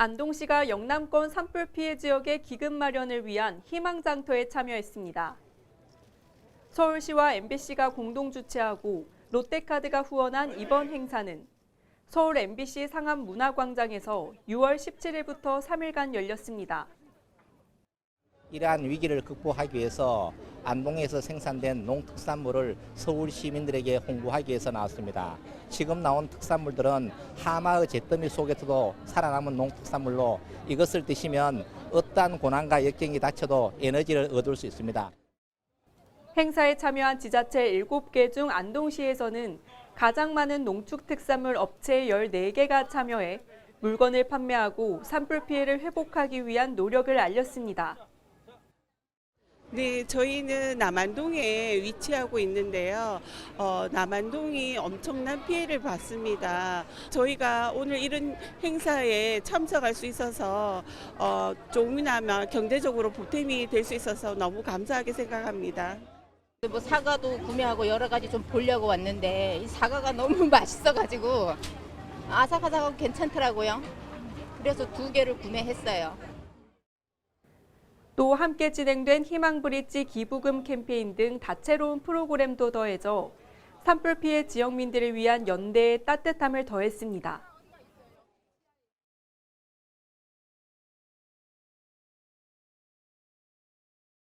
안동시가 영남권 산불 피해 지역의 기금 마련을 위한 희망장터에 참여했습니다. 서울시와 MBC가 공동 주최하고 롯데카드가 후원한 이번 행사는 서울 MBC 상암 문화광장에서 6월 17일부터 3일간 열렸습니다. 이러한 위기를 극복하기 위해서 안동에서 생산된 농특산물을 서울 시민들에게 홍보하기 위해서 나왔습니다. 지금 나온 특산물들은 하마의 잿더미 속에서도 살아남은 농특산물로 이것을 드시면 어떠한 고난과 역경이 닥쳐도 에너지를 얻을 수 있습니다. 행사에 참여한 지자체 7개 중 안동시에서는 가장 많은 농축 특산물 업체 14개가 참여해 물건을 판매하고 산불 피해를 회복하기 위한 노력을 알렸습니다. 네, 저희는 남안동에 위치하고 있는데요. 어, 남안동이 엄청난 피해를 봤습니다. 저희가 오늘 이런 행사에 참석할 수 있어서 어, 조금이나마 경제적으로 보탬이 될 수 있어서 너무 감사하게 생각합니다. 뭐 사과도 구매하고 여러 가지 좀 보려고 왔는데 이 사과가 너무 맛있어가지고 아삭아삭하고 괜찮더라고요. 그래서 두 개를 구매했어요. 또 함께 진행된 희망브릿지 기부금 캠페인 등 다채로운 프로그램도 더해져 산불 피해 지역민들을 위한 연대의 따뜻함을 더했습니다.